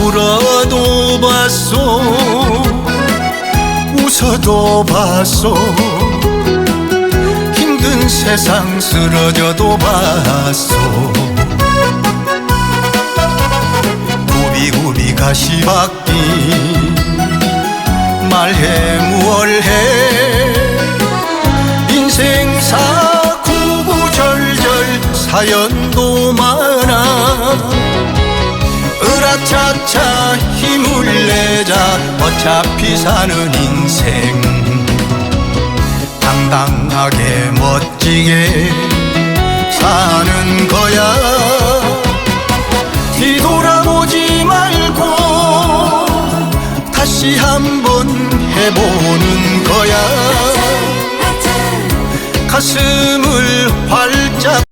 울어도 봤소 웃어도 봤소 힘든 세상 쓰러져도 봤소 구비구비 가시밭길. 말해 무얼해 사연도 많아. 으라차차 힘을 내자 어차피 사는 인생. 당당하게 멋지게 사는 거야. 뒤돌아보지 말고 다시 한번 해보는 거야. 가슴을 활짝